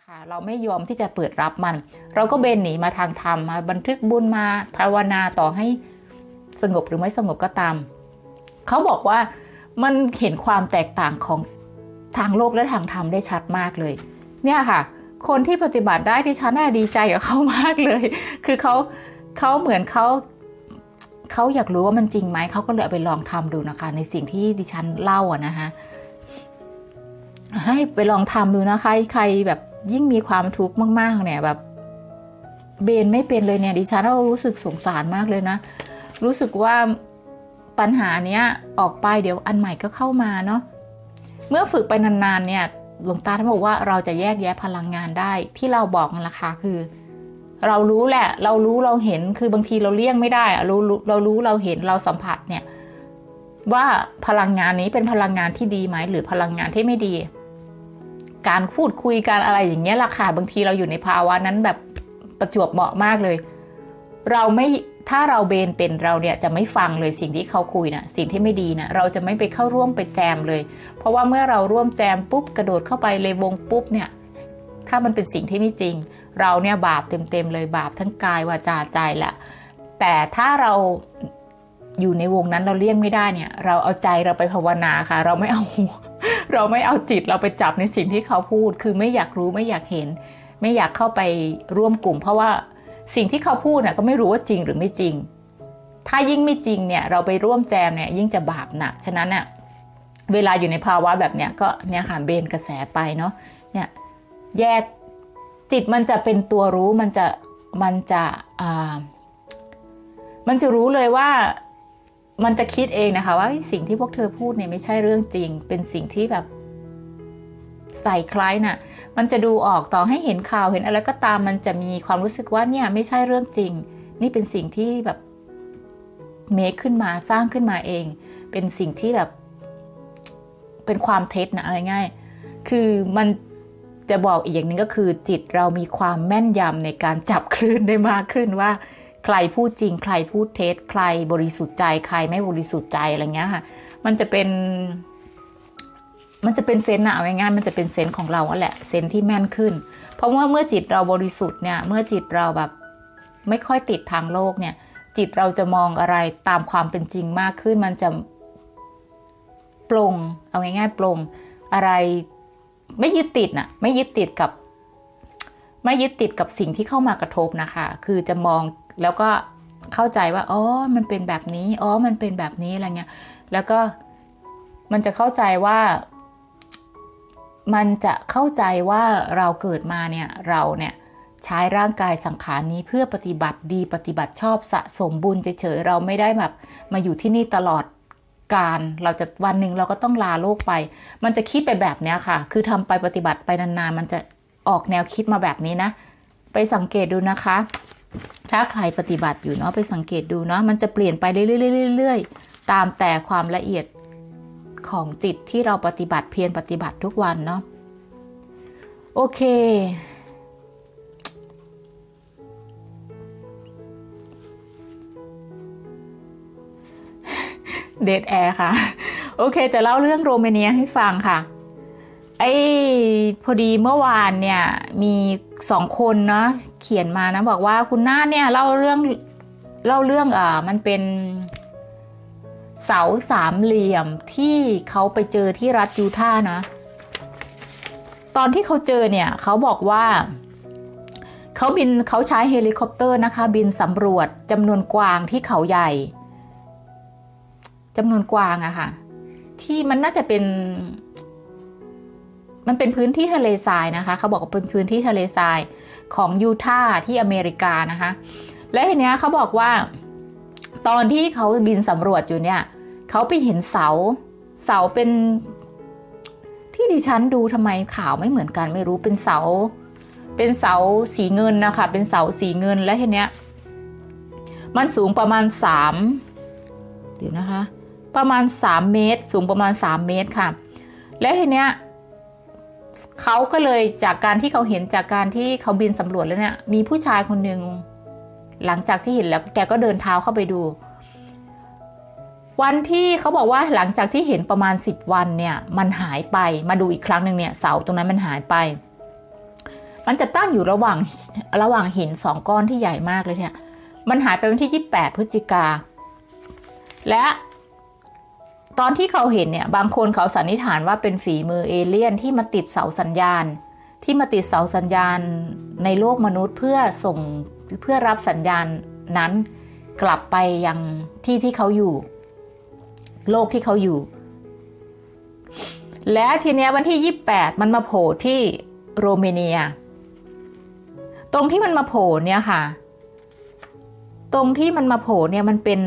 นะคะ เราไม่ยอมที่จะเปิดรับมัน เราก็เบนหนีมาทางธรรมมาบันทึกบุญมาภาวนาต่อให้สงบหรือไม่สงบก็ตาม เขาบอกว่ามันเห็นความแตกต่างของทางโลกและทางธรรมได้ชัดมากเลย เนี่ยค่ะ คนที่ปฏิบัติได้ที่ฉันน่าดีใจกับเขามากเลย คือเขาเขาเหมือนเขาเขาอยากรู้ว่ามันจริงไหม เขาก็เลยเอาไปลองทำดูนะคะ ในสิ่งที่ดิฉันเล่าอะนะคะให้ไปลองทำดูนะคะใครแบบ ยิ่งมีความทุกข์มาก ๆ เนี่ยแบบ เบนไม่เป็นเลยเนี่ยดิฉันก็รู้สึกสงสารมากเลยนะ รู้สึกว่าปัญหาเนี้ยออกไปเดี๋ยวอันใหม่ก็เข้ามาเนาะเมื่อฝึกไปนานๆเนี่ยหลวงตาท่านบอกว่าเราจะแยกแยะพลังงานได้ที่เราบอกนั่นแหละค่ะคือ เรารู้แหละ เรารู้เราเห็นคือบางทีเราเลี่ยงไม่ได้อะเรารู้เรารู้เราเห็นเราสัมผัสเนี่ย ว่าพลังงานนี้เป็นพลังงานที่ดีไหมหรือพลังงานที่ไม่ดี การพูดคุยการอะไรอย่างเงี้ยล่ะค่ะบางทีเราอยู่ในภาวะนั้นแบบประจวบเหมาะมากเลย เราไม่ถ้าเราเบนเป็นเราเนี่ยจะไม่ฟังเลยสิ่งที่เขาคุยนะสิ่งที่ไม่ดีนะเราจะไม่ไปเข้าร่วมไปแจมเลย เพราะว่าเมื่อเราร่วมแจมปุ๊บกระโดดเข้าไปเลยวงปุ๊บเนี่ยถ้ามันเป็นสิ่งที่ไม่จริง เราเนี่ยบาปเต็มๆเลยบาปทั้งกายวาจาใจแหละแต่ถ้าเราอยู่ในวงนั้นเราเลี่ยงไม่ได้เนี่ย เราเอาใจเราไปภาวนาค่ะ เราไม่เอา เราไม่เอาจิตเราไปจับในสิ่งที่เขาพูด คือไม่อยากรู้ไม่อยากเห็น ไม่อยากเข้าไปร่วมกลุ่ม เพราะว่าสิ่งที่เขาพูดน่ะก็ไม่รู้ว่าจริงหรือไม่จริง ถ้ายิ่งไม่จริงเนี่ยเราไปร่วมแจมเนี่ยยิ่งจะบาปหนัก ฉะนั้นเนี่ยเวลาอยู่ในภาวะแบบเนี้ยก็เนี่ยค่ะเบนกระแสไปเนาะเนี่ยแยกจิตมันจะเป็นตัวรู้มันจะมันจะอ่ามันจะรู้เลยว่า มันจะคิดเองนะคะ ว่าสิ่งที่พวกเธอพูดเนี่ยไม่ใช่เรื่องจริง เป็นสิ่งที่แบบใส่คล้ายน่ะ มันจะดูออกต่อให้เห็นข่าวเห็นอะไรก็ตาม มันจะมีความรู้สึกว่าเนี่ยไม่ใช่เรื่องจริง นี่เป็นสิ่งที่แบบเมคขึ้นมาสร้างขึ้นมาเอง เป็นสิ่งที่แบบ เป็นความเท็จนะอะไรง่ายคือมันจะบอกอีกอย่างนึงก็คือจิตเรามีความแม่นยำในการจับคลื่นได้มากขึ้นว่า ใครพูดจริง ใครพูดเท็จใครบริสุทธิ์ใจ ใครไม่บริสุทธิ์ใจอะไรเงี้ยค่ะ มันจะเป็น มันจะเป็นเซนต์อะเอาง่ายๆมันจะเป็นเซนต์ของเราแหละเซนต์ที่แม่นขึ้น เพราะว่าเมื่อจิตเราบริสุทธิ์เนี่ย เมื่อจิตเราแบบไม่ค่อยติดทางโลกเนี่ย จิตเราจะมองอะไรตามความเป็นจริงมากขึ้น มันจะปลงเอาง่ายๆปลงอะไรไม่ยึดติดน่ะไม่ยึดติดกับ ไม่ยึดติดกับสิ่งที่เข้ามากระทบนะคะ คือจะมองแล้วก็เข้าใจว่าอ๋อมันเป็นแบบนี้อ๋อมันเป็นแบบนี้อะไรเงี้ยแล้วก็มันจะเข้าใจว่า มันจะเข้าใจว่าเราเกิดมาเนี่ยเราเนี่ยใช้ร่างกายสังขารนี้เพื่อปฏิบัติดีปฏิบัติชอบสะสมบุญเฉยๆเราไม่ได้แบบมาอยู่ที่นี่ตลอดการเราจะวันหนึ่งเราก็ต้องลาโลกไป มันจะคิดไปแบบเนี้ยค่ะ คือทำไปปฏิบัติไปนานๆ มันจะออกแนวคิดมาแบบนี้นะ ไปสังเกตดูนะคะ ถ้าใครปฏิบัติอยู่เนาะไปสังเกตดูเนาะมันจะเปลี่ยนไปเรื่อยๆๆตามแต่ความละเอียดของจิตที่เราปฏิบัติเพียรปฏิบัติทุกวันเนาะโอเค เดทแอร์ค่ะ โอเค จะเล่าเรื่องโรเมเนียให้ฟังค่ะ ไอ้พอดีเมื่อวานเนี่ยมีสองคนเนาะเขียนมานะบอกว่าคุณน้าเนี่ยเล่าเรื่องเล่าเรื่องอ่ามันเป็นเสาสามเหลี่ยมที่เขาไปเจอที่รัฐยูทาห์นะ ตอนที่เขาเจอเนี่ยเขาบอกว่าเขาบินเขาใช้เฮลิคอปเตอร์นะคะ บินสำรวจจำนวนกวางที่เขาใหญ่จำนวนกวางอะค่ะที่มันน่าจะเป็น มันเป็นพื้นที่ทะเลทรายนะคะเขาบอกว่าเป็นพื้นที่ทะเลทรายของยูทาห์ที่อเมริกานะคะ และทีเนี้ยเขาบอกว่า ตอนที่เขาบินสำรวจอยู่เนี่ยเขาไปเห็นเสาเสาเป็น ที่ดิฉันดูทำไมข่าวไม่เหมือนกันไม่รู้เป็นเสา เป็นเสาสีเงินนะคะ เป็นเสาสีเงินและทีเนี้ยมันสูงประมาณสามเดี๋ยวนะคะ ประมาณสามเมตร สูงประมาณสามเมตรค่ะ และทีเนี้ย เขาก็เลยจากการที่เขาเห็นจากการที่เขาบินสำรวจแล้วเนี่ย มีผู้ชายคนหนึ่งหลังจากที่เห็นแล้วแกก็เดินเท้าเข้าไปดู วันที่เขาบอกว่าหลังจากที่เห็นประมาณสิบวันเนี่ย มันหายไปมาดูอีกครั้งหนึ่งเนี่ย เสาตรงนั้นมันหายไป มันจะตั้งอยู่ระหว่างระหว่างหินสองก้อนที่ใหญ่มากเลยเนี่ย มันหายไปวันที่ 28 พฤศจิกาและ ตอนที่เขาเห็นเนี่ยบางคนเขาสันนิษฐานว่าเป็นฝีมือเอเลี่ยนที่มาติดเสาสัญญาณ ที่มาติดเสาสัญญาณในโลกมนุษย์เพื่อส่งเพื่อรับสัญญาณนั้นกลับไปยังที่ที่เขาอยู่ โลกที่เขาอยู่ และทีเนี้ยวันที่ 28 มันมาโผล่ที่โรเมเนีย ตรงที่มันมาโผล่เนี่ยค่ะ ตรงที่มันมาโผล่เนี่ยมันเป็น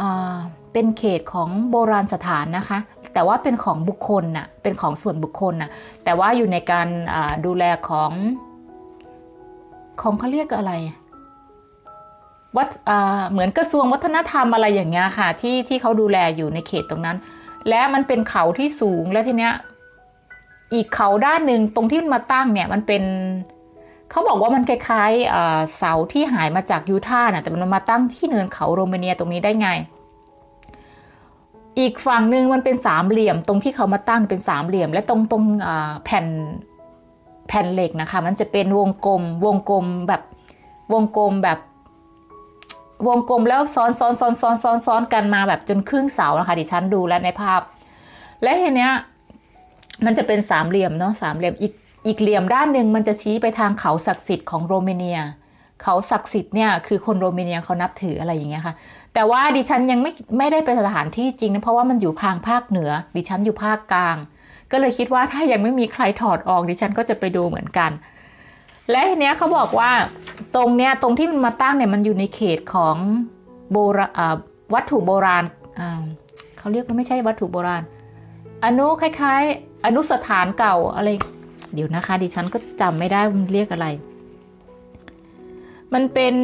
อ่า เป็นเขตของโบราณสถานนะคะ แต่ว่าเป็นของบุคคลน่ะเป็นของส่วนบุคคลน่ะแต่ว่าอยู่ในการดูแลของ ของเขาเรียกอะไรวัดเหมือนกระทรวงวัฒนธรรมอะไรอย่างเงี้ยค่ะ ที่ที่เขาดูแลอยู่ในเขตตรงนั้น และมันเป็นเขาที่สูงแล้วทีเนี้ยอีกเขาด้านหนึ่งตรงที่มันมาตั้งเนี่ยมันเป็นเขาบอกว่ามันคล้ายๆเอ่อเสาที่หายมาจากยูทาห์นะแต่มันมาตั้งที่เนินเขาโรมาเนียตรงนี้ได้ไง อีกฝั่งหนึ่งมันเป็นสามเหลี่ยม ตรงที่เขามาตั้งเป็นสามเหลี่ยม และตรงตรงแผ่นแผ่นเหล็กนะคะ มันจะเป็นวงกลม วงกลมแบบวงกลมแบบ วงกลมแล้วซ้อนซ้อนซ้อนซ้อนซ้อนซ้อนกันมาแบบจนครึ่งเสานะคะดิฉันดูแล้วในภาพ และทีเนี้ยมันจะเป็นสามเหลี่ยมเนาะสามเหลี่ยมอีกอีกเหลี่ยมด้านหนึ่งมันจะชี้ไปทางเขาศักดิ์สิทธิ์ของโรมาเนีย เขาศักดิ์สิทธิ์เนี่ยคือคนโรมาเนียเขานับถืออะไรอย่างเงี้ยค่ะ แต่ว่าดิฉันยังไม่ไม่ได้ไปสถานที่จริงนะเพราะว่ามันอยู่ทางภาคเหนือ ดิฉันอยู่ภาคกลาง ก็เลยคิดว่าถ้ายังไม่มีใครถอดออก ดิฉันก็จะไปดูเหมือนกัน และทีเนี้ยเขาบอกว่าตรงเนี้ยตรงที่มันมาตั้งเนี่ยมันอยู่ในเขตของโบราอ่าวัตถุโบราณเขาเรียกว่าไม่ใช่วัตถุโบราณ อนุคล้าย ๆ อนุสถานเก่าอะไร เดี๋ยวนะคะ ดิฉันก็จำไม่ได้มันเรียกอะไร มันเป็น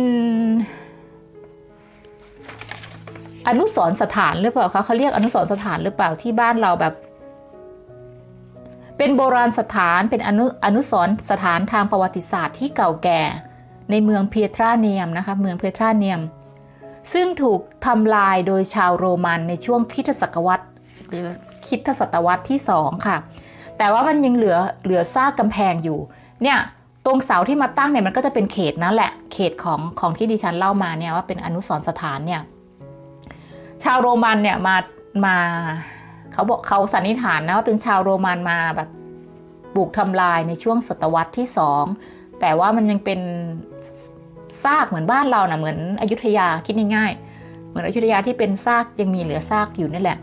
อนุสรสถานหรือเปล่าคะเขาเรียกอนุสรสถานหรือเปล่าที่บ้านเราแบบ เป็นโบราณสถานเป็นอนุอนุสรสถานทางประวัติศาสตร์ที่เก่าแก่ ในเมืองเพียทราเนียมนะคะ เมืองเพียทราเนียม ซึ่งถูกทำลายโดยชาวโรมันในช่วงคริสตศตวรรษหรือคริสตศตวรรษที่สองค่ะ แต่ว่ามันยังเหลือเหลือซากกำแพงอยู่ เนี่ยตรงเสาที่มาตั้งเนี่ยมันก็จะเป็นเขตนั่นแหละ เขตของของที่ดิฉันเล่ามาเนี่ยว่าเป็นอนุสรสถานเนี่ย ชาวโรมันเนี่ยมามาเขาบอกเขาสันนิษฐานนะว่าเป็นชาวโรมันมาแบบบุกทำลายในช่วงศตวรรษที่สองแต่ว่ามันยังเป็นซากเหมือนบ้านเรานะ่ะเหมือนอยุธยาคิดง่ายๆ เหมือนอยุธยาที่เป็นซากยังมีเหลือซากอยู่นั่นแหละ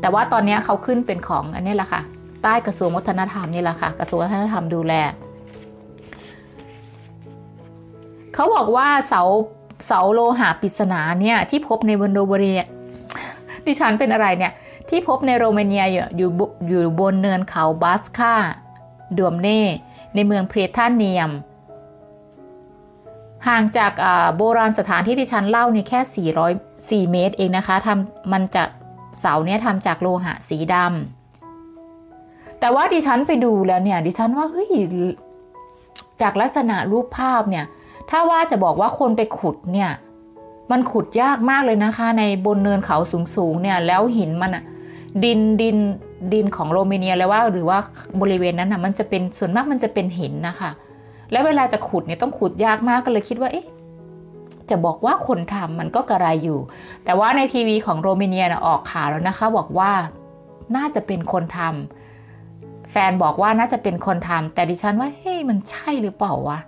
แต่ว่าตอนนี้เขาขึ้นเป็นของอันนี้แหละค่ะ ใต้กระทรวงวัฒนธรรมนี่แหละค่ะ กระทรวงวัฒนธรรมดูแล เขาบอกว่าเสาเสาโลหะปริศนาเนี่ยที่พบในวันโดบรี ดิฉันเป็นอะไรเนี่ย ที่พบในโรมาเนียอยู่อยู่บนเนินเขาบัสคาดวมเน่ ในเมืองเพรทาเนียม ห่างจากโบราณสถานที่ที่ฉันเล่านี่แค่404 เมตรเองนะคะทำมันจะเสาเนี่ยทำจากโลหะสีดำแต่ว่าดิฉันไปดูแล้วเนี่ย ดิฉันว่าเฮ้ยจากลักษณะรูปภาพเนี่ย ถ้าว่าจะบอกว่าคนไปขุดเนี่ย มันขุดยากมากเลยนะคะ ในบนเนินเขาสูงๆเนี่ยแล้วหินมันอะดินดินดินของโรมาเนียแล้วว่าหรือว่าบริเวณนั้นอะมันจะเป็นส่วนมากมันจะเป็นหินนะคะแล้วเวลาจะขุดเนี่ยต้องขุดยากมากก็เลยคิดว่าเอ๊ะจะบอกว่าคนทำมันก็กระไรอยู่ แต่ว่าในทีวีของโรมาเนียนะออกข่าวแล้วนะคะ บอกว่าน่าจะเป็นคนทำแฟนบอกว่าน่าจะเป็นคนทำแต่ดิฉันว่าเฮ้ยมันใช่หรือเปล่าวะ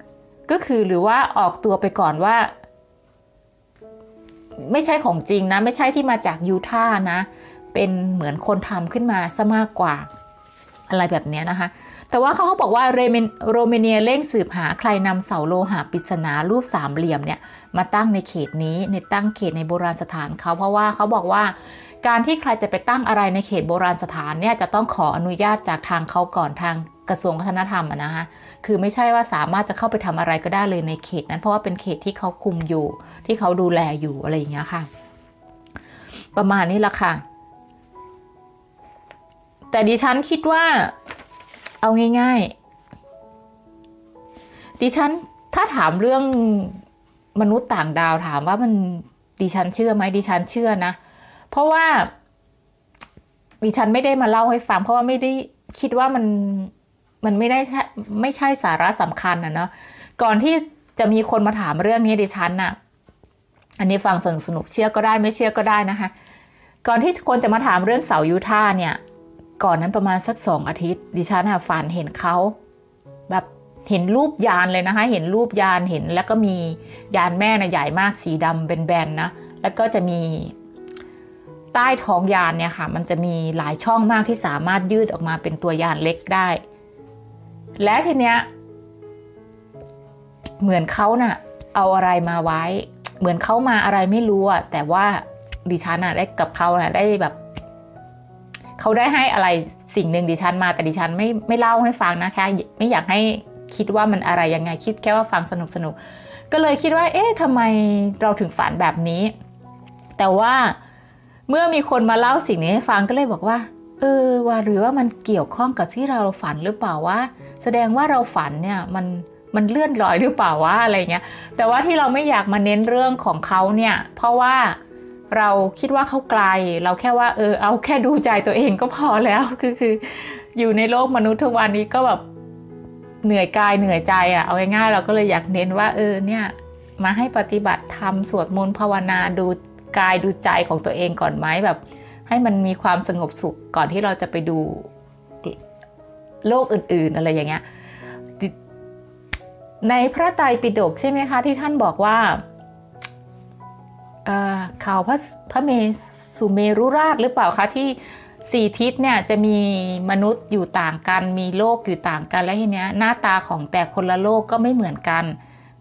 ก็คือหรือว่าออกตัวไปก่อนว่า ไม่ใช่ของจริงนะ ไม่ใช่ที่มาจากยูทาห์นะ เป็นเหมือนคนทำขึ้นมาซะมากกว่า อะไรแบบนี้นะคะ แต่ว่าเขาก็บอกว่าเรเมนโรเมเนียเร่งสืบหาใครนำเสาโลหะปริศนารูปสามเหลี่ยมเนี่ยมาตั้งในเขตนี้ในตั้งเขตในโบราณสถานเขาเพราะว่าเขาบอกว่าการที่ใครจะไปตั้งอะไรในเขตโบราณสถานเนี่ยจะต้องขออนุญาตจากทางเขาก่อนทาง กระทรวงวัฒนธรรมอะนะคะคือไม่ใช่ว่าสามารถจะเข้าไปทำอะไรก็ได้เลยในเขตนั้นเพราะว่าเป็นเขตที่เขาคุมอยู่ ที่เขาดูแลอยู่อะไรอย่างเงี้ยค่ะ ประมาณนี้ละค่ะ แต่ดิฉันคิดว่า เอาง่ายๆ ดิฉันถ้าถามเรื่องมนุษย์ต่างดาวถามว่ามันดิฉันเชื่อไหมดิฉันเชื่อนะ เพราะว่าดิฉันไม่ได้มาเล่าให้ฟังเพราะว่าไม่ได้คิดว่ามัน มันไม่ได้ไม่ใช่สาระสำคัญนะเนาะก่อนที่จะมีคนมาถามเรื่องนี้ดิฉันน่ะ อันนี้ฟังสนุกสนุกเชื่อก็ได้ไม่เชื่อก็ได้นะคะ ก่อนที่คนจะมาถามเรื่องเสายูท่าเนี่ย ก่อนนั้นประมาณสักสองอาทิตย์ ดิฉันอะฝันเห็นเขาแบบเห็นรูปยานเลยนะคะ เห็นรูปยานเห็น แล้วก็มียานแม่นะใหญ่มากสีดำแบนๆนะ แล้วก็จะมีใต้ท้องยานเนี่ยค่ะ มันจะมีหลายช่องมากที่สามารถยืดออกมาเป็นตัวยานเล็กได้ และทีเนี้ยเหมือนเขาน่ะ เอาอะไรมาไว้ เหมือนเขามาอะไรไม่รู้อะแต่ว่าดิฉันอะได้กับเขาอะได้แบบเขาได้ให้อะไรสิ่งหนึ่งดิฉันมาแต่ดิฉันไม่ไม่เล่าให้ฟังนะคะ ไม่อยากให้คิดว่ามันอะไรยังไง คิดแค่ว่าฟังสนุกสนุกก็เลยคิดว่า เอ๊ะทำไมเราถึงฝันแบบนี้ แต่ว่าเมื่อมีคนมาเล่าสิ่งนี้ให้ฟังก็เลยบอกว่า เออว่าหรือว่ามันเกี่ยวข้องกับที่เราฝันหรือเปล่าว่า แสดงว่าเราฝันเนี่ยมันมันเลื่อนลอยหรือเปล่าว่าอะไรเงี้ย แต่ว่าที่เราไม่อยากมาเน้นเรื่องของเขาเนี่ย เพราะว่าเราคิดว่าเขาไกล เราแค่ว่าเออเอาแค่ดูใจตัวเองก็พอแล้วคือคือ อยู่ในโลกมนุษย์ทุกวันนี้ก็แบบเหนื่อยกายเหนื่อยใจอะ่ะเอาง่ายๆเราก็เลยอยากเน้นว่า เออเนี่ย มาให้ปฏิบัติธรรมสวดมนต์ภาวนาดูกายดูใจของตัวเองก่อนไหมแบบ ให้มันมีความสงบสุขก่อนที่เราจะไปดูโลกอื่น ๆ อะไรอย่างเงี้ย ในพระไตรปิฎกใช่ไหมคะ ที่ท่านบอกว่าข่าวพระพระเมสุเมรุราชหรือเปล่าคะที่สี่ทิศเนี่ยจะมีมนุษย์อยู่ต่างกัน มีโลกอยู่ต่างกันและทีเนี้ยหน้าตาของแต่คนละโลกก็ไม่เหมือนกัน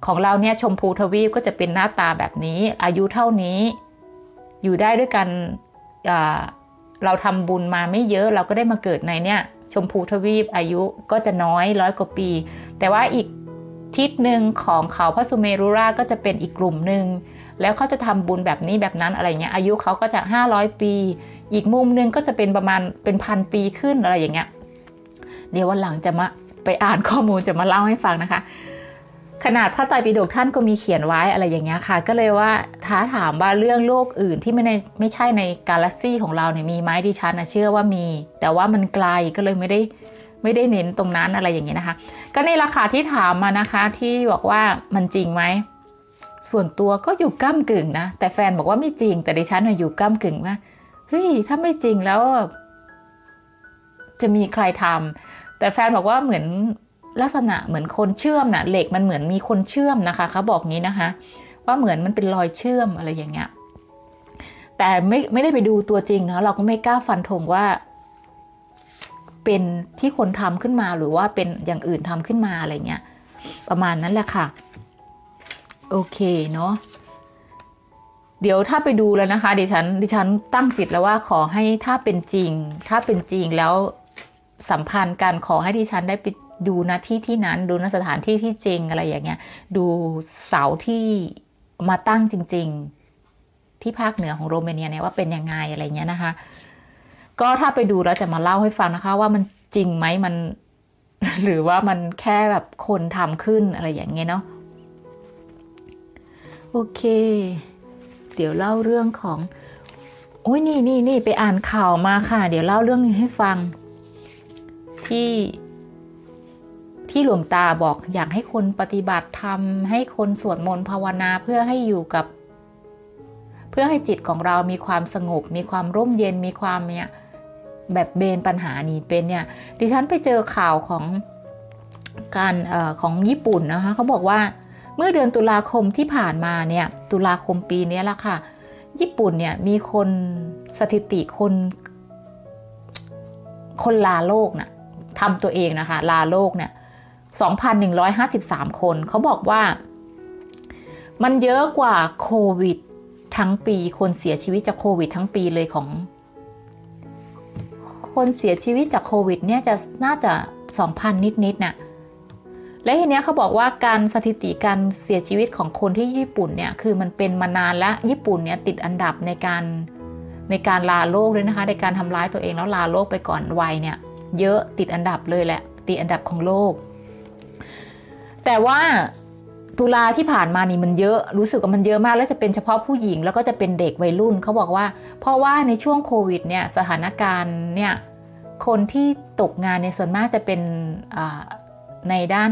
ของเราเนี่ยชมพูทวีปก็จะเป็นหน้าตาแบบนี้ อายุเท่านี้ อยู่ได้ด้วยกัน เราทำบุญมาไม่เยอะเราก็ได้มาเกิดในเนี่ยชมพูทวีปอายุก็จะน้อยร้อยกว่าปี แต่ว่าอีกทิศหนึ่งของเขาพระสุเมรุราชก็จะเป็นอีกกลุ่มหนึ่งแล้วเขาจะทำบุญแบบนี้แบบนั้นอะไรเงี้ยอายุเขาก็จะ 500 ปี อีกมุมนึงก็จะเป็นประมาณเป็นพันปีขึ้นอะไรอย่างเงี้ยเดี๋ยววันหลังจะมาไปอ่านข้อมูลจะมาเล่าให้ฟังนะคะ ขนาดพระไตรปิฎกท่านก็มีเขียนไว้อะไรอย่างเงี้ยค่ะ ก็เลยว่าท้าถามว่าเรื่องโลกอื่นที่ไม่ในไม่ใช่ในกาแล็กซี่ของเราเนี่ยมีไหมดิฉันนะเชื่อว่ามี แต่ว่ามันไกลก็เลยไม่ได้ไม่ได้เน้นตรงนั้นอะไรอย่างเงี้ยนะคะ ก็ในราคาที่ถามมานะคะที่บอกว่ามันจริงไหมส่วนตัวก็อยู่ก้ากึ่งนะ แต่แฟนบอกว่าไม่จริง แต่ดิฉันอยู่ก้ากึ่งว่าเฮ้ยถ้าไม่จริงแล้ว จะมีใครทำแต่แฟนบอกว่าเหมือน ลักษณะเหมือนคนเชื่อมนะ่ะเหล็กมันเหมือนมีคนเชื่อมนะคะเขาบอกงี้นะคะ ว่าเหมือนมันเป็นรอยเชื่อมอะไรอย่างเงี้ยแต่ไม่ไม่ได้ไปดูตัวจริงนะเราก็ไม่กล้าฟันธงว่า เป็นที่คนทำขึ้นมาหรือว่าเป็นอย่างอื่นทำขึ้นมาอะไรเงี้ยประมาณนั้นแหละค่ะ โอเคเนาะเดี๋ยวถ้าไปดูแล้วนะคะดิฉันดิฉันตั้งจิตแล้วว่าขอให้ถ้าเป็นจริง ถ้าเป็นจริงแล้วสัมพันธ์กันขอให้ดิฉันได้ไป ดูนะที่ที่นั้นดูนสถานที่ที่จริงอะไรอย่างเงี้ย ดูเสาที่มาตั้งจริง ๆ ที่ภาคเหนือของโรมาเนียเนี่ยว่าเป็นยังไงอะไรเงี้ยนะคะ ก็ถ้าไปดูแล้วจะมาเล่าให้ฟังนะคะ ว่ามันจริงไหมมัน หรือว่ามันแค่แบบคนทำขึ้นอะไรอย่างเงี้ยเนาะโอเค เดี๋ยวเล่าเรื่องของโอ้ยนี่นี่นี่ไปอ่านข่าวมาค่ะ เดี๋ยวเล่าเรื่องนี้ให้ฟังที่ ที่หลวงตาบอกอยากให้คนปฏิบัติธรรมให้คนสวดมนต์ภาวนาเพื่อให้อยู่กับ เพื่อให้จิตของเรามีความสงบ มีความร่มเย็นมีความเนี่ยแบบเบนปัญหานี้เป็นเนี่ย ดิฉันไปเจอข่าวของการอของญี่ปุ่นนะคะเขาบอกว่าเมื่อเดือนตุลาคมที่ผ่านมาเนี่ย ตุลาคมปีนี้ละค่ะ ญี่ปุ่นเนี่ยมีคนสถิติคน คนลาโลกนะ่ะทำตัวเองนะคะ ลาโลกเนี่ย 2,153 คน เขาบอกว่า มันเยอะกว่าโควิดทั้งปี คนเสียชีวิตจากโควิดทั้งปีเลยของ คนเสียชีวิตจากโควิดเนี่ยจะน่าจะ 2,000 นิดๆนะ่ะและทีเนี้ยเขาบอกว่าการสถิติการเสียชีวิตของคนที่ญี่ปุ่นเนี่ยคือมันเป็นมานานและญี่ปุ่นเนี่ยติดอันดับในการในการลาโลกเลยนะคะ ในการทำร้ายตัวเองแล้วลาโลกไปก่อนวัยเนี่ย เยอะติดอันดับเลยแหละติดอันดับของโลก แต่ว่าตุลาที่ผ่านมานี่มันเยอะรู้สึกว่ามันเยอะมาก แล้วจะเป็นเฉพาะผู้หญิงแล้วก็จะเป็นเด็กวัยรุ่นเขาบอกว่า เพราะว่าในช่วงโควิดเนี่ยสถานการณ์เนี่ยคนที่ตกงานในส่วนมากจะเป็นในด้าน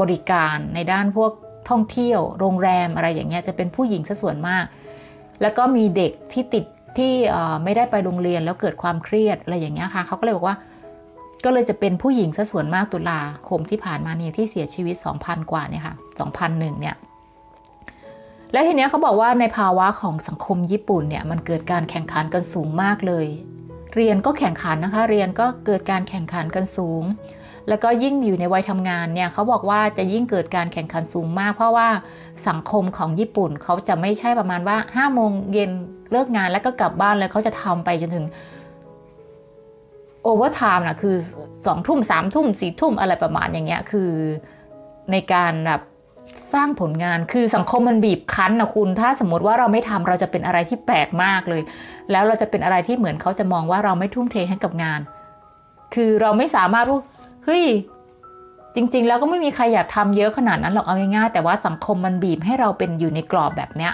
บริการในด้านพวกท่องเที่ยว โรงแรมอะไรอย่างเงี้ยจะเป็นผู้หญิงซะส่วนมาก แล้วก็มีเด็กที่ติดที่ไม่ได้ไปโรงเรียนแล้วเกิดความเครียดอะไรอย่างเงี้ยค่ะเขาก็เลยบอกว่า ก็เลยจะเป็นผู้หญิงซะส่วนมากตุลาคมที่ผ่านมาเนี่ยที่เสียชีวิต 2,000 กว่าเนี่ยค่ะ2,001เนี่ยและทีเนี้ยเขาบอกว่าในภาวะของสังคมญี่ปุ่นเนี่ยมันเกิดการแข่งขันกันสูงมากเลย เรียนก็แข่งขันนะคะ เรียนก็เกิดการแข่งขันกันสูง แล้วก็ยิ่งอยู่ในวัยทำงานเนี่ยเขาบอกว่าจะยิ่งเกิดการแข่งขันสูงมาก เพราะว่าสังคมของญี่ปุ่นเขาจะไม่ใช่ประมาณว่า5้าโมงเย็นเลิกงานแล้วก็กลับบ้านเลยเขาจะทำไปจนถึง โอเวอร์ไทม์นะคือสองทุ่มสามทุ่มสี่ทุ่มอะไรประมาณอย่างเงี้ยคือในการแบบสร้างผลงานคือสังคมมันบีบคั้นนะคุณ ถ้าสมมติว่าเราไม่ทำเราจะเป็นอะไรที่แปลกมากเลย แล้วเราจะเป็นอะไรที่เหมือนเขาจะมองว่าเราไม่ทุ่มเทให้กับงาน คือเราไม่สามารถรู้เฮ้ยจริง ๆ แล้วก็ไม่มีใครอยากทำเยอะขนาดนั้นหรอกเอาง่ายๆแต่ว่าสังคมมันบีบให้เราเป็นอยู่ในกรอบแบบเนี้ย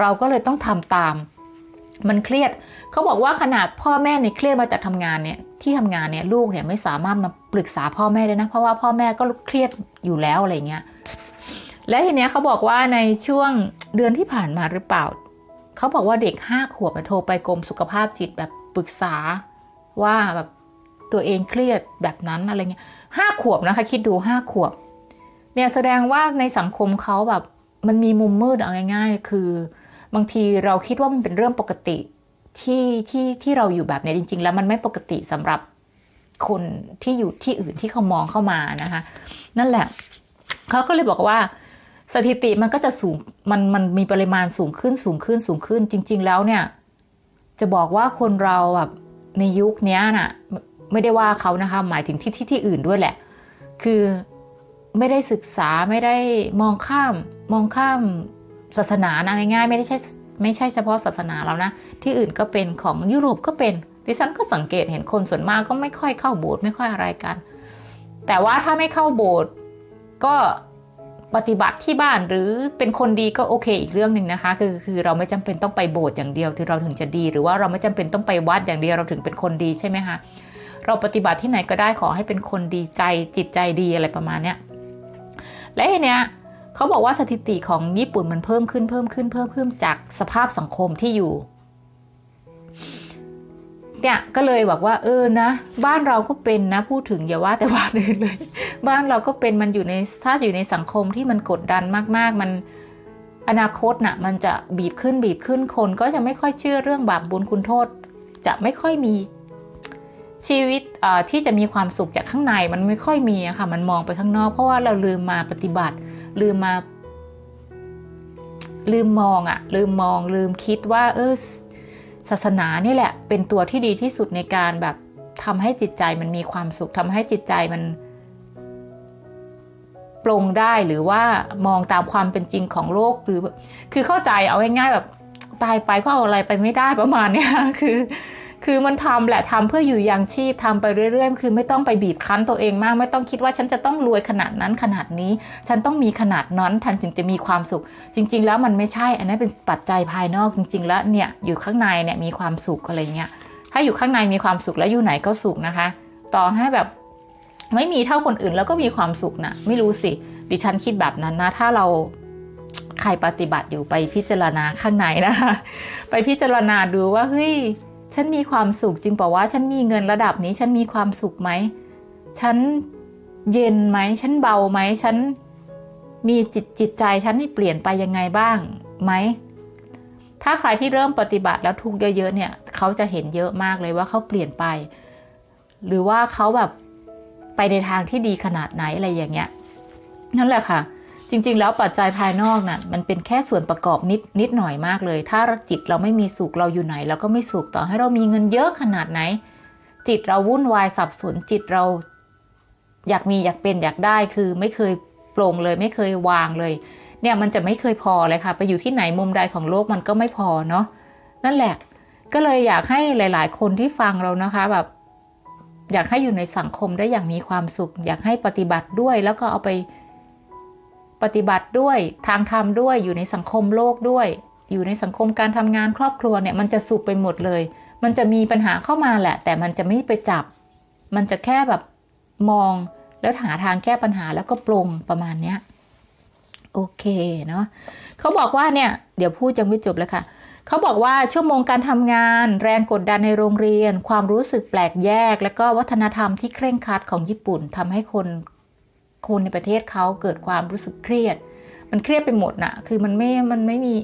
เราก็เลยต้องทำตาม มันเครียด เขาบอกว่าขนาดพ่อแม่ในยเครียดมาจากทำงานเนี่ยที่ทำงานเนี่ยลูกเนี่ยไม่สามารถมาปรึกษาพ่อแม่ได้นะ เพราะว่าพ่อแม่ก็เครียดอยู่แล้วอะไรเงี้ย และทีเนี้ยเขาบอกว่าในช่วงเดือนที่ผ่านมาหรือเปล่า เขาบอกว่าเด็กห้าขวบโทรไปกรมสุขภาพจิตแบบปรึกษาว่าแบบตัวเองเครียดแบบนั้นอะไรเงี้ยห้าขวบนะคะ คิดดูห้าขวบ เนี่ยแสดงว่าในสังคมเขาแบบมันมีมุมมืดเอาง่าย ๆ คือ บางทีเราคิดว่ามันเป็นเรื่องปกติที่ที่ที่เราอยู่แบบนี้จริง ๆ แล้วมันไม่ปกติสำหรับคนที่อยู่ที่อื่นที่เขามองเข้ามานะคะ นั่นแหละเขาก็เลยบอกว่าสถิติมันก็จะสูงมันมันมีปริมาณสูงขึ้นสูงขึ้นสูงขึ้น จริง ๆ แล้วเนี่ย จะบอกว่าคนเราแบบในยุคนี้น่ะ ไม่ได้ว่าเขานะคะ หมายถึงที่ที่ที่อื่นด้วยแหละ คือไม่ได้ศึกษาไม่ได้มองข้าม มองข้าม ศาสนานะง่ายๆ ไม่ได้ใช่ไม่ใช่เฉพาะศาสนาแล้วนะ ที่อื่นก็เป็นของยุโรปก็เป็นดิฉันก็สังเกตเห็นคนส่วนมากก็ไม่ค่อยเข้าโบสถ์ไม่ค่อยอะไรกัน แต่ว่าถ้าไม่เข้าโบสถ์ก็ปฏิบัติที่บ้านหรือเป็นคนดีก็โอเคอีกเรื่องหนึ่งนะคะ คือคือเราไม่จำเป็นต้องไปโบสถ์อย่างเดียวที่เราถึงจะดี หรือว่าเราไม่จำเป็นต้องไปวัดอย่างเดียวเราถึงเป็นคนดีใช่ไหมคะเราปฏิบัติที่ไหนก็ได้ขอให้เป็นคนดีใจจิตใจดีอะไรประมาณเนี้ยและทีเนี้ย เขาบอกว่าสถิติของญี่ปุ่นมันเพิ่มขึ้นเพิ่มขึ้นเพิ่มขึ้นจากสภาพสังคมที่อยู่เนี่ยก็เลยบอกว่าเออนะ บ้านเราก็เป็นนะพูดถึงอย่าว่าแต่บ้านอื่นเลย บ้านเราก็เป็นมันอยู่ในถ้าอยู่ในสังคมที่มันกดดันมาก ๆ มันอนาคตน่ะ มันจะบีบขึ้นบีบขึ้นคนก็จะไม่ค่อยเชื่อเรื่องบาปบุญคุณโทษ จะไม่ค่อยมีชีวิตที่จะมีความสุขจากข้างในมันไม่ค่อยมีอะค่ะ มันมองไปข้างนอกเพราะว่าเราลืมมาปฏิบัติ ลืมมา ลืมมองอะลืมมอง ลืมคิดว่า เออศาสนานี่แหละ เป็นตัวที่ดีที่สุดในการแบบทำให้จิตใจมันมีความสุขทำให้จิตใจมันปรงได้หรือว่ามองตามความเป็นจริงของโลกหรือ คือเข้าใจเอาง่ายๆแบบตายไปก็เอาอะไรไปไม่ได้ประมาณเนี้ยคือ คือมันทำแหละทำเพื่ออยู่ยังชีพทำไปเรื่อยๆ คือไม่ต้องไปบีบคั้นตัวเองมาก ไม่ต้องคิดว่าฉันจะต้องรวยขนาดนั้นขนาดนี้ ฉันต้องมีขนาดนั้นทันถึงจะมีความสุข จริง ๆ แล้วมันไม่ใช่ อันนั้นเป็นปัจจัยภายนอกจริง ๆ แล้วเนี่ยอยู่ข้างในเนี่ยมีความสุขอะไรเงี้ยถ้าอยู่ข้างในมีความสุขแล้วอยู่ไหนก็สุขนะคะ ต่อให้แบบไม่มีเท่าคนอื่นแล้วก็มีความสุขนะไม่รู้สิ ดิฉันคิดแบบนั้นนะ ถ้าเราใครปฏิบัติอยู่ไปพิจารณาข้างในนะคะ ไปพิจารณาดูว่าเฮ้ย ฉันมีความสุขจริงป่าว่าฉันมีเงินระดับนี้ ฉันมีความสุขไหม ฉันเย็นไหม ฉันเบาไหม ฉันมีจิตจิตใจฉันนี่เปลี่ยนไปยังไงบ้างไหม ถ้าใครที่เริ่มปฏิบัติแล้วทุกเยอะๆเนี่ย เขาจะเห็นเยอะมากเลยว่าเขาเปลี่ยนไป หรือว่าเขาแบบไปในทางที่ดีขนาดไหนอะไรอย่างเงี้ยนั่นแหละค่ะ จริง ๆ แล้วปัจจัยภายนอกน่ะมันเป็นแค่ส่วนประกอบนิดนิดหน่อยมากเลย ถ้าจิตเราไม่มีสุขเราอยู่ไหนเราก็ไม่สุขต่อให้เรามีเงินเยอะขนาดไหน จิตเราวุ่นวายสับสนจิตเราอยากมีอยากเป็นอยากได้คือไม่เคยโปร่งเลยไม่เคยวางเลย เนี่ยมันจะไม่เคยพอเลยค่ะ ไปอยู่ที่ไหนมุมใดของโลกมันก็ไม่พอเนาะนั่นแหละ ก็เลยอยากให้หลาย ๆ คนที่ฟังเรานะคะแบบ อยากให้อยู่ในสังคมได้อย่างมีความสุข อยากให้ปฏิบัติด้วยแล้วก็เอาไป ปฏิบัติด้วยทางธรรมด้วยอยู่ในสังคมโลกด้วย อยู่ในสังคมการทำงานครอบครัวเนี่ยมันจะสุขไปหมดเลย มันจะมีปัญหาเข้ามาแหละ แต่มันจะไม่ไปจับ มันจะแค่แบบมองแล้วหาทางแก้ปัญหาแล้วก็ปรงประมาณเนี้ยโอเคเนาะเขาบอกว่าเนี่ย เดี๋ยวพูดจังไม่จบแล้วค่ะเขาบอกว่าชั่วโมงการทำงาน แรงกดดันในโรงเรียน ความรู้สึกแปลกแยก และก็วัฒนธรรมที่เคร่งครัดของญี่ปุ่นทำให้คน คนในประเทศเขาเกิดความรู้สึกเครียด มันเครียดไปหมดน่ะ คือมันไม่ มันไม่มี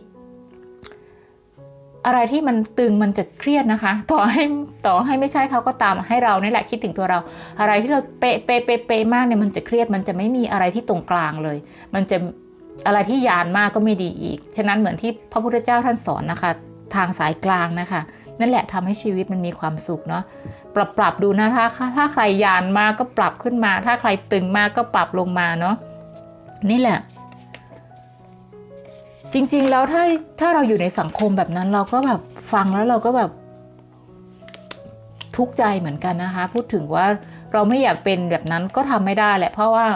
อะไรที่มันตึงมันจะเครียดนะคะ ต่อให้ต่อให้ไม่ใช่เขาก็ตามให้เรานี่แหละคิดถึงตัวเรา อะไรที่เราเป๊ะเป๊ะเป๊ะเป๊ะมากเนี่ยมันจะเครียดมันจะไม่มีอะไรที่ตรงกลางเลย มันจะอะไรที่ยานมากก็ไม่ดีอีก ฉะนั้นเหมือนที่พระพุทธเจ้าท่านสอนนะคะ ทางสายกลางนะคะ นั่นแหละทำให้ชีวิตมันมีความสุขเนาะ ปรับปรับดูนะถ้าถ้าใครยานมากก็ปรับขึ้นมา ถ้าใครตึงมากก็ปรับลงมาเนาะนี่แหละ จริงๆแล้วถ้าถ้าเราอยู่ในสังคมแบบนั้นเราก็แบบฟังแล้วเราก็แบบทุกข์ใจเหมือนกันนะคะ พูดถึงว่าเราไม่อยากเป็นแบบนั้นก็ทำไม่ได้แหละ เพราะว่า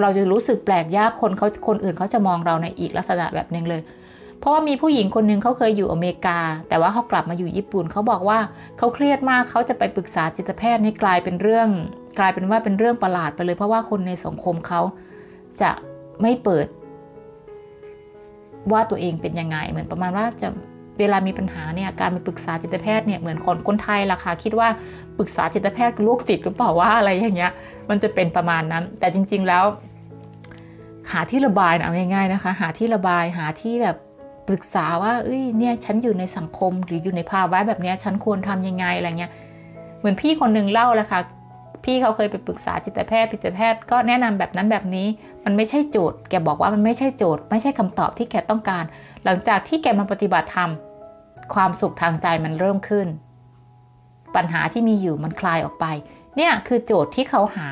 เราจะรู้สึกแปลกยากคนเขาคนอื่นเขาจะมองเราในอีกลักษณะแบบหนึ่งเลย เพราะว่ามีผู้หญิงคนหนึ่งเขาเคยอยู่อเมริกา แต่ว่าเขากลับมาอยู่ญี่ปุ่นเขาบอกว่าเขาเครียดมากเขาจะไปปรึกษาจิตแพทย์นี่กลายเป็นเรื่อง กลายเป็นว่าเป็นเรื่องประหลาดไปเลย เพราะว่าคนในสังคมเขาจะไม่เปิด ว่าตัวเองเป็นยังไง เหมือนประมาณว่าจะเวลามีปัญหาเนี่ยการไปปรึกษาจิตแพทย์เนี่ยเหมือนคนคนไทยล่ะค่ะคิดว่าปรึกษาจิตแพทย์โรคจิตหรือเปล่าว่าอะไรอย่างเงี้ย มันจะเป็นประมาณนั้น แต่จริง ๆแล้ว หาที่ระบายนะเอาง่ายๆนะคะ หาที่ระบายหาที่แบบ ปรึกษาว่าเอ้ยเนี่ยฉันอยู่ในสังคมหรืออยู่ในภาวะแบบเนี้ยฉันควรทำยังไงอะไรเงี้ยเหมือนพี่คนหนึ่งเล่าแหละค่ะ พี่เขาเคยไปปรึกษาจิตแพทย์จิตแพทย์ก็แนะนำแบบนั้นแบบนี้ มันไม่ใช่โจทย์แกบอกว่ามันไม่ใช่โจทย์ ไม่ใช่คำตอบที่แกต้องการ หลังจากที่แกมาปฏิบัติธรรมความสุขทางใจมันเริ่มขึ้น ปัญหาที่มีอยู่มันคลายออกไป เนี่ยคือโจทย์ที่เขาหา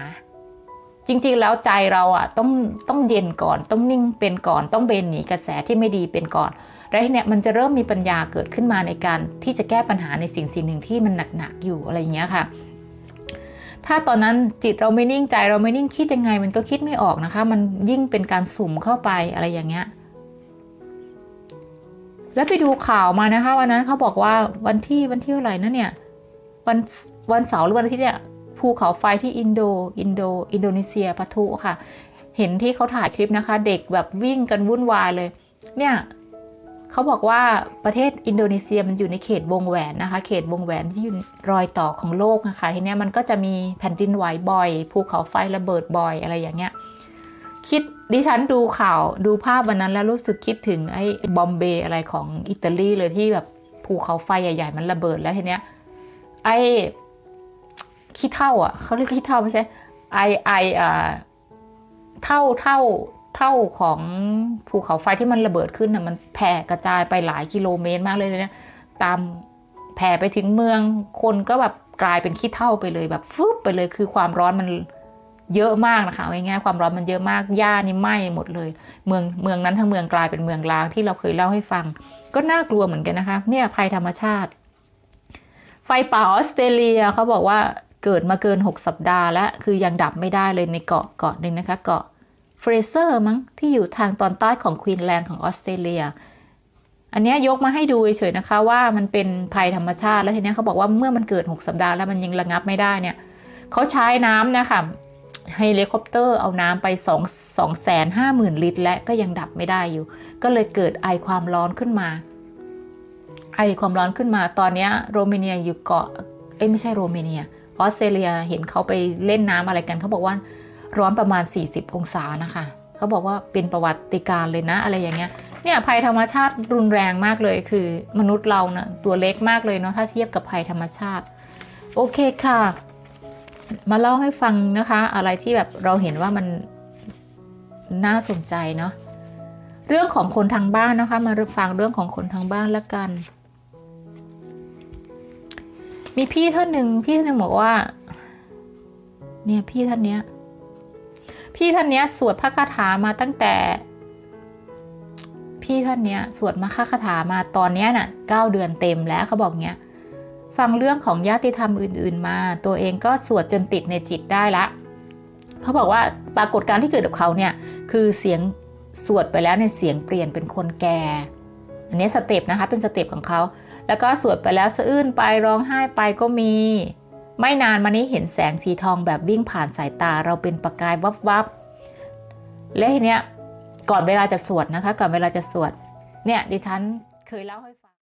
จริงๆ แล้วใจเราอะต้องต้องเย็นก่อน ต้องนิ่งเป็นก่อน ต้องเบนหนีกระแสที่ไม่ดีเป็นก่อน แล้วทีเนี้ยมันจะเริ่มมีปัญญาเกิดขึ้นมาในการที่จะแก้ปัญหาในสิ่งสิ่งหนึ่งที่มันหนักๆอยู่อะไรอย่างเงี้ยค่ะ ถ้าตอนนั้นจิตเราไม่นิ่งใจเราไม่นิ่งคิดยังไง มันก็คิดไม่ออกนะคะ มันยิ่งเป็นการสุ่มเข้าไปอะไรอย่างเงี้ยแล้วไปดูข่าวมานะคะ วันนั้นเขาบอกว่าวันที่วันที่เท่าไหร่นะเนี่ย วันวันเสาร์หรือวันอาทิตย์เนี่ย ภูเขาไฟที่อินโด อินโด อินโดนีเซียปะทุค่ะ เห็นที่เขาถ่ายคลิปนะคะ เด็กแบบวิ่งกันวุ่นวายเลย เนี่ยเขาบอกว่าประเทศอินโดนีเซียมันอยู่ในเขตวงแหวนนะคะ เขตวงแหวนที่อยู่รอยต่อของโลกนะคะ ทีเนี้ยมันก็จะมีแผ่นดินไหวบ่อย ภูเขาไฟระเบิดบ่อยอะไรอย่างเงี้ย คิดดิฉันดูข่าวดูภาพวันนั้นแล้วรู้สึกคิดถึงไอ้บอมเบย์อะไรของอิตาลีเลยที่แบบภูเขาไฟใหญ่ ๆ มันระเบิดแล้วทีเนี้ยไอ้ ขี้เท่าอะเขาเรียกขี้เท่าไม่ใช่ไอไออ่าเท่าเท่าเท่าของภูเขาไฟที่มันระเบิดขึ้นน่ะมันแผ่กระจายไปหลายกิโลเมตรมากเลยเนี่ยตามแผ่ไปถึงเมืองคนก็แบบกลายเป็นขี้เท่าไปเลยแบบฟึบไปเลยคือความร้อนมันเยอะมากนะคะเอาง่ายๆความร้อนมันเยอะมากหญ้านี่ไหม้หมดเลย เมืองเมืองนั้นทั้งเมืองกลายเป็นเมืองร้างที่เราเคยเล่าให้ฟัง ก็น่ากลัวเหมือนกันนะคะ เนี่ยภัยธรรมชาติ ไฟป่าออสเตรเลียเขาบอกว่า เกิดมาเกิน 6 สัปดาห์แล้ว คือยังดับไม่ได้เลยในเกาะเกาะหนึ่งนะคะ เกาะเฟรเซอร์มั้งที่อยู่ทางตอนใต้ของควีนแลนด์ของออสเตรเลีย อันนี้ยกมาให้ดูเฉยๆนะคะว่ามันเป็นภัยธรรมชาติ แล้วทีนี้เขาบอกว่าเมื่อมันเกิด 6 สัปดาห์แล้วมันยังระงับไม่ได้เนี่ยเขาใช้น้ำนะคะเฮลิคอปเตอร์เอาน้ำไป 2 2แสนห้าหมื่นลิตร และก็ยังดับไม่ได้อยู่ ก็เลยเกิดไอความร้อนขึ้นมา ไอความร้อนขึ้นมาตอนนี้โรมาเนียอยู่เกาะเอ้ยไม่ใช่โรมาเนีย ออสเตรเลียเห็นเขาไปเล่นน้ำอะไรกันเขาบอกว่าร้อนประมาณ 40 องศานะคะเขาบอกว่าเป็นประวัติการเลยนะอะไรอย่างเงี้ยเนี่ยภัยธรรมชาติรุนแรงมากเลยคือมนุษย์เราเนะ่ะตัวเล็กมากเลยเนาะถ้าเทียบกับภัยธรรมชาติ โอเคค่ะ มาเล่าให้ฟังนะคะ อะไรที่แบบเราเห็นว่ามันน่าสนใจเนาะเรื่องของคนทางบ้านนะคะ มาฟังเรื่องของคนทางบ้านแล้วกัน มีพี่ท่านหนึ่งพี่ท่านหนึ่งบอกว่า เนี่ยพี่ท่านเนี้ย พี่ท่านเนี้ย สวดพระคาถามาตั้งแต่ พี่ท่านเนี้ย สวดมาคาถามาตอนเนี้ยน่ะเก้าเดือนเต็มแล้วเขาบอกเนี้ย ฟังเรื่องของญาติธรรมอื่น ๆ มา ตัวเองก็สวดจนติดในจิตได้ละเขาบอกว่าปรากฏการณ์ที่เกิดกับเขาเนี่ย คือเสียงสวดไปแล้วในเสียงเปลี่ยนเป็นคนแก่ อันนี้สเต็ปนะคะ เป็นสเต็ปของเขา แล้วก็สวดไปแล้วสะอื้นไปร้องไห้ไปก็มี ไม่นานมานี้เห็นแสงสีทองแบบวิ่งผ่านสายตาเราเป็นประกายวับวับและทีเนี้ยก่อนเวลาจะสวดนะคะ ก่อนเวลาจะสวด เนี่ยดิฉันเคยเล่าให้ฟัง